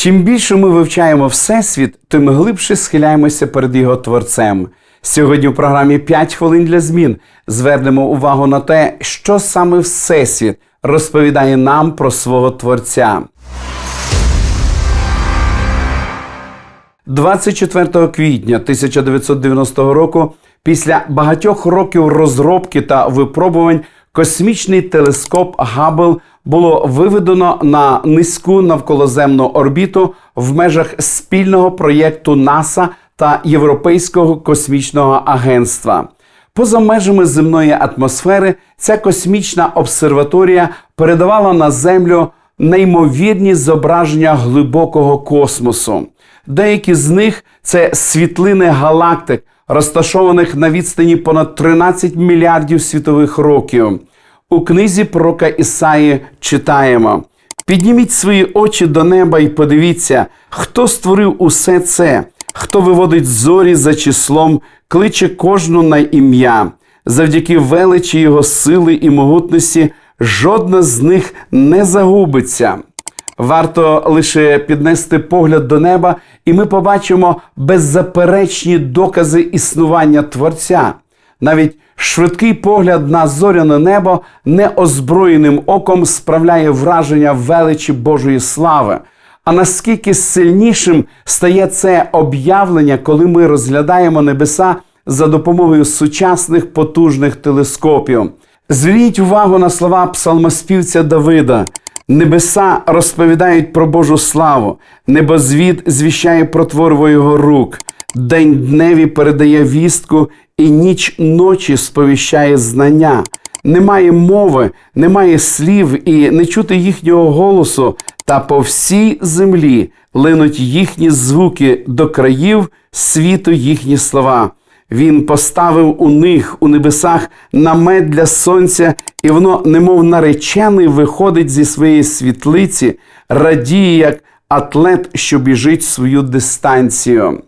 Чим більше ми вивчаємо Всесвіт, тим глибше схиляємося перед його творцем. Сьогодні в програмі «5 хвилин для змін звернемо увагу на те, що саме Всесвіт розповідає нам про свого Творця. 24 квітня 1990 року, після багатьох років розробки та випробувань, космічний телескоп Габл було виведено на низьку навколоземну орбіту в межах спільного проєкту НАСА та Європейського космічного агентства. Поза межами земної атмосфери ця космічна обсерваторія передавала на Землю неймовірні зображення глибокого космосу. Деякі з них це світлини галактик, розташованих на відстані понад 13 мільярдів світових років. У книзі пророка Ісаї читаємо: Підніміть свої очі до неба і подивіться, хто створив усе це, хто виводить зорі за числом, кличе кожну на ім'я. Завдяки величі його сили і могутності, жодна з них не загубиться. Варто лише піднести погляд до неба, і ми побачимо беззаперечні докази існування Творця. Навіть швидкий погляд на зоряне небо неозброєним оком справляє враження величі Божої слави. А наскільки сильнішим стає це об'явлення, коли ми розглядаємо небеса за допомогою сучасних потужних телескопів? Зверніть увагу на слова псалмоспівця Давида. Небеса розповідають про Божу славу, небозвід звіщає про творво його рук, день дневі передає вістку, і ніч ночі сповіщає знання. Немає мови, немає слів і не чути їхнього голосу, та по всій землі линуть їхні звуки до країв світу їхні слова. Він поставив у них у небесах намет для сонця, і воно, немов наречений, виходить зі своєї світлиці, радіє, як атлет, що біжить свою дистанцію.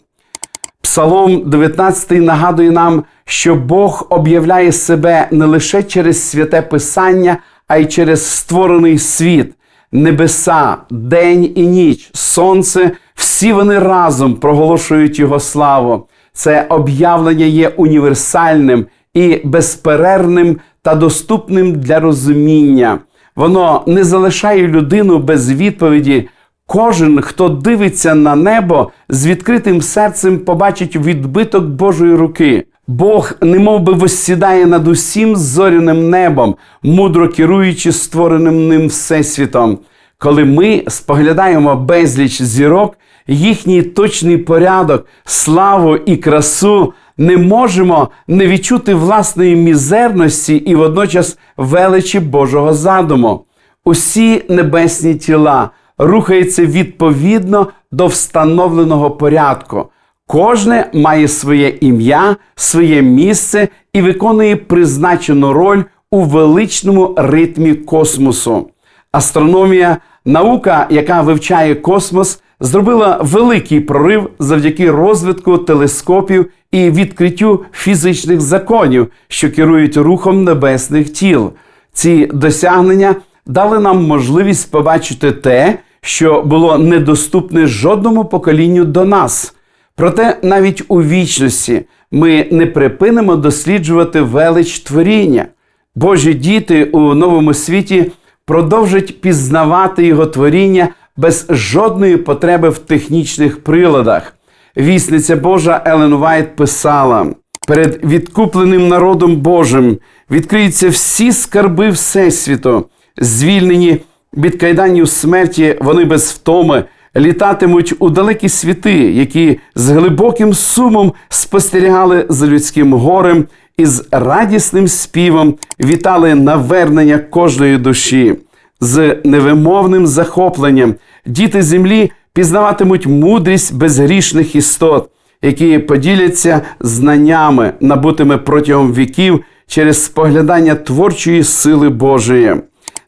Псалом 19 нагадує нам, що Бог об'являє себе не лише через святе Писання, а й через створений світ, небеса, день і ніч, сонце, всі вони разом проголошують Його славу. Це об'явлення є універсальним і безперервним та доступним для розуміння. Воно не залишає людину без відповіді. Кожен, хто дивиться на небо з відкритим серцем, побачить відбиток Божої руки. Бог немов би воссідає над усім зоряним небом, мудро керуючи створеним ним всесвітом. Коли ми споглядаємо безліч зірок, їхній точний порядок, славу і красу, не можемо не відчути власної мізерності і водночас величі Божого задуму. Усі небесні тіла рухаються відповідно до встановленого порядку. Кожне має своє ім'я, своє місце і виконує призначену роль у величному ритмі космосу. Астрономія, наука, яка вивчає космос, зробила великий прорив завдяки розвитку телескопів і відкриттю фізичних законів, що керують рухом небесних тіл. Ці досягнення дали нам можливість побачити те, що було недоступне жодному поколінню до нас. Проте навіть у вічності ми не припинимо досліджувати велич творіння. Божі діти у новому світі продовжать пізнавати його творіння без жодної потреби в технічних приладах. Вісниця Божа Елен Вайт писала: перед відкупленим народом Божим відкриються всі скарби Всесвіту, звільнені від кайданів смерті, вони без втоми літатимуть у далекі світи, які з глибоким сумом спостерігали за людським горем і з радісним співом вітали навернення кожної душі. З невимовним захопленням діти землі пізнаватимуть мудрість безгрішних істот, які поділяться знаннями, набутими протягом віків через споглядання творчої сили Божої.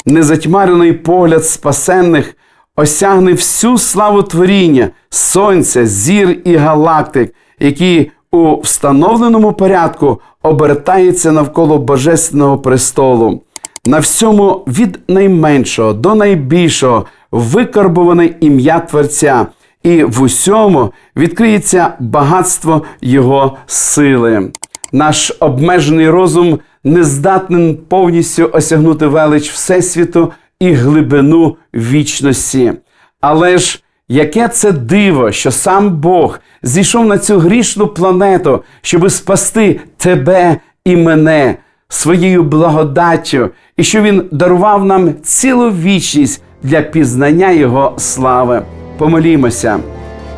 Незатьмарений погляд спасенних осягне всю славу творіння, сонця, зір і галактик, які у встановленому порядку обертаються навколо Божественного престолу. На всьому від найменшого до найбільшого викарбоване ім'я Творця, і в усьому відкриється багатство Його сили. Наш обмежений розум не здатний повністю осягнути велич Всесвіту і глибину вічності. Але ж яке це диво, що сам Бог зійшов на цю грішну планету, щоби спасти тебе і мене своєю благодаттю, і що Він дарував нам цілу вічність для пізнання Його слави. Помолімося.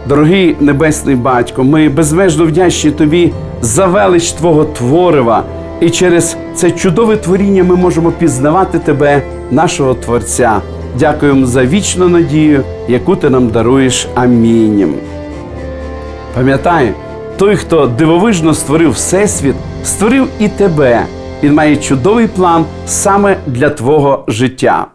Дорогий Небесний Батько, ми безмежно вдячні Тобі за велич Твого Творива, і через це чудове творіння ми можемо пізнавати Тебе, нашого Творця. Дякуємо за вічну надію, яку ти нам даруєш. Амінь. Пам'ятай, той, хто дивовижно створив Всесвіт, створив і тебе. Він має чудовий план саме для твого життя.